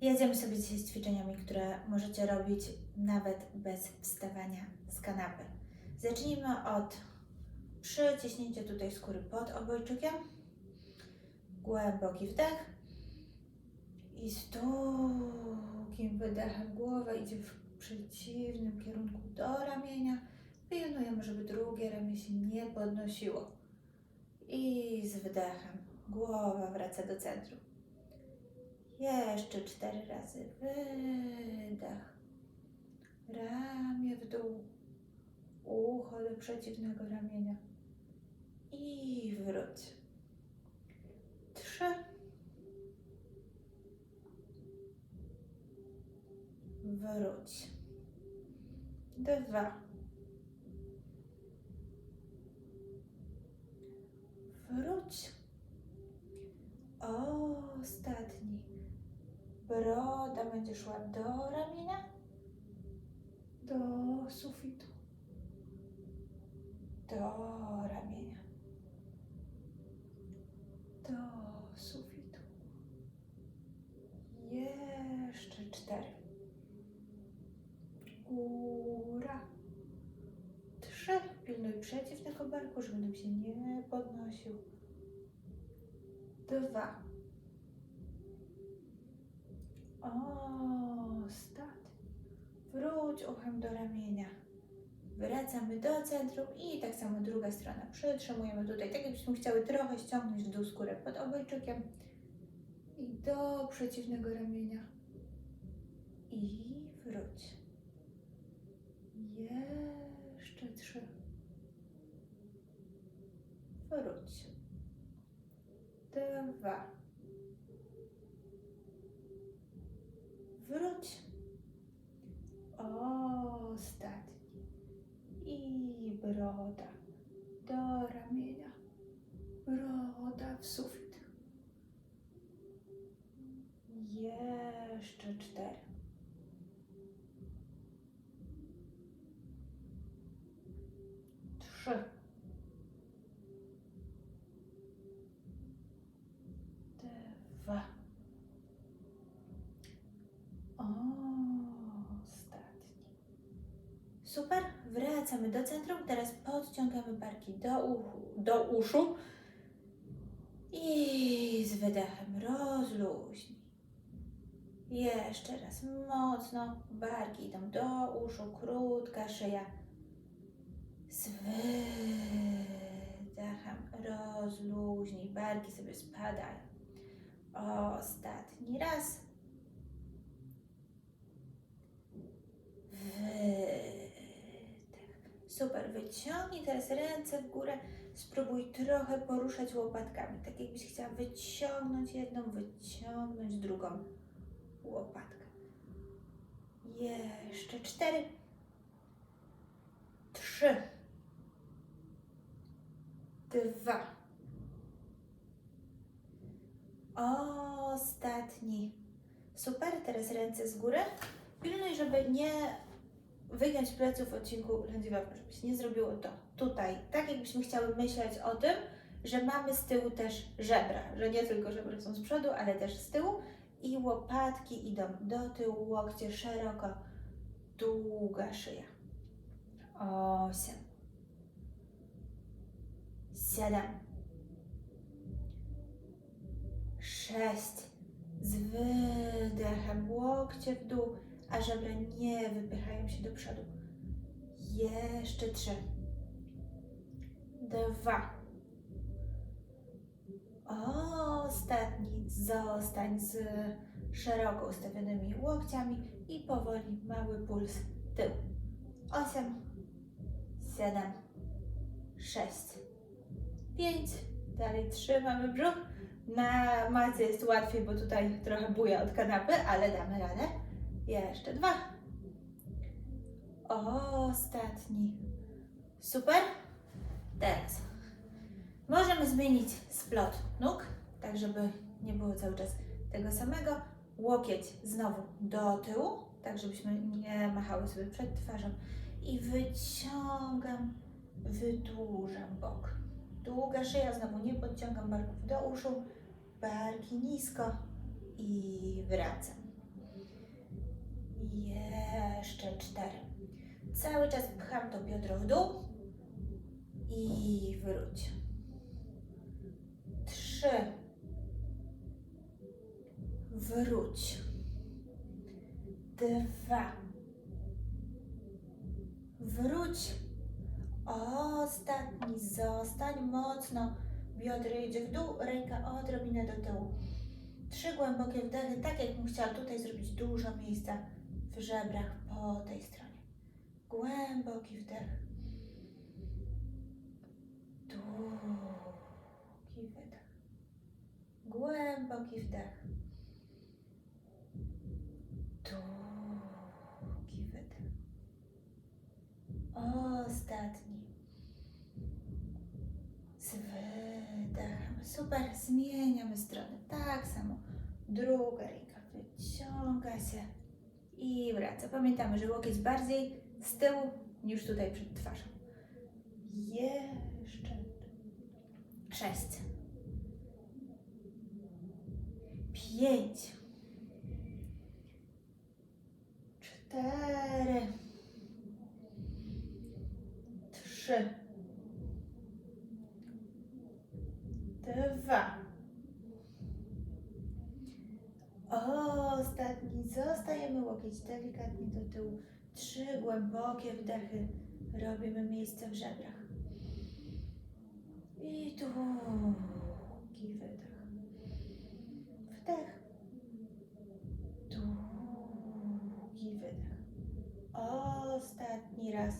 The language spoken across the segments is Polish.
Jedziemy sobie dzisiaj z ćwiczeniami, które możecie robić nawet bez wstawania z kanapy. Zacznijmy od przyciśnięcia tutaj skóry pod obojczykiem. Głęboki wdech. I z długim wydechem głowa idzie w przeciwnym kierunku do ramienia. Pilnujemy, żeby drugie ramię się nie podnosiło. I z wdechem głowa wraca do centrum. Jeszcze cztery razy wydech. Ramię w dół. Ucho do przeciwnego ramienia. I wróć. Trzy. Wróć. Dwa. Wróć. Ostatni. Broda będzie szła do ramienia, do sufitu, do ramienia, do sufitu. Jeszcze cztery. Góra. Trzy. Pilnuj przeciwnego barku, żeby nam się nie podnosił. Dwa. Ostatni. Wróć uchem do ramienia. Wracamy do centrum i tak samo druga strona. Przytrzymujemy tutaj, tak jakbyśmy chciały trochę ściągnąć w dół skórę pod obojczykiem. I do przeciwnego ramienia. I wróć. Jeszcze trzy. Wróć. Dwa. Wróć. Ostatni. I broda do ramienia. Broda w sufit. Jeszcze cztery. Trzy. Dwa. Ostatni. Super, wracamy do centrum. Teraz podciągamy barki do, uchu, do uszu. I z wydechem rozluźnij. Jeszcze raz mocno. Barki idą do uszu, krótka szyja. Z wydechem rozluźnij. Barki sobie spadają. Ostatni raz. Wydech. Super, wyciągnij teraz ręce w górę. Spróbuj trochę poruszać łopatkami. Tak jakbyś chciała wyciągnąć jedną, wyciągnąć drugą łopatkę. Jeszcze cztery. Trzy. Dwa. Ostatni. Super, teraz ręce z góry. Pilnuj, żeby nie wygiąć pleców w odcinku lędźwiowym, żeby się nie zrobiło to tutaj. Tak jakbyśmy chciały myśleć o tym, że mamy z tyłu też żebra, że nie tylko żebra są z przodu, ale też z tyłu i łopatki idą do tyłu, łokcie szeroko, długa szyja. Osiem. Siedem. Sześć. Z wydechem łokcie w dół, a żebra nie wypychają się do przodu. Jeszcze trzy. Dwa. Ostatni. Zostań z szeroko ustawionymi łokciami i powoli mały puls tył. Osiem. Siedem. Sześć. Pięć. Dalej trzymamy brzuch. Na macie jest łatwiej, bo tutaj trochę buja od kanapy, ale damy radę. Jeszcze dwa. Ostatni. Super. Teraz możemy zmienić splot nóg, tak żeby nie było cały czas tego samego. Łokieć znowu do tyłu, tak żebyśmy nie machały sobie przed twarzą. I wyciągam, wydłużam bok. Długa szyja, znowu nie podciągam barków do uszu, barki nisko i wracam. Jeszcze cztery. Cały czas pcham to biodro w dół i wróć. Trzy. Wróć. Dwa. Wróć. Ostatni. Zostań mocno. Biodro jedzie w dół, ręka odrobinę do tyłu. Trzy głębokie wdechy, tak jakbym chciała tutaj zrobić dużo miejsca w żebrach po tej stronie. Głęboki wdech. Długi wydech. Głęboki wdech. Długi wydech. Ostatni. Z wydechem. Super. Zmieniamy stronę. Tak samo. Druga ręka wyciąga się i wraca. Pamiętamy, że łokieć bardziej z tyłu niż tutaj przed twarzą. Jeszcze. Sześć. Pięć. Cztery. Trzy. Dwa. Ostatni. Zostajemy łokieć delikatnie do tyłu. Trzy głębokie wdechy. Robimy miejsce w żebrach. I długi wydech. Wdech. Długi wydech. Ostatni raz.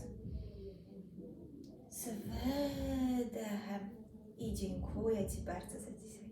Z wydechem. I dziękuję Ci bardzo za dzisiaj.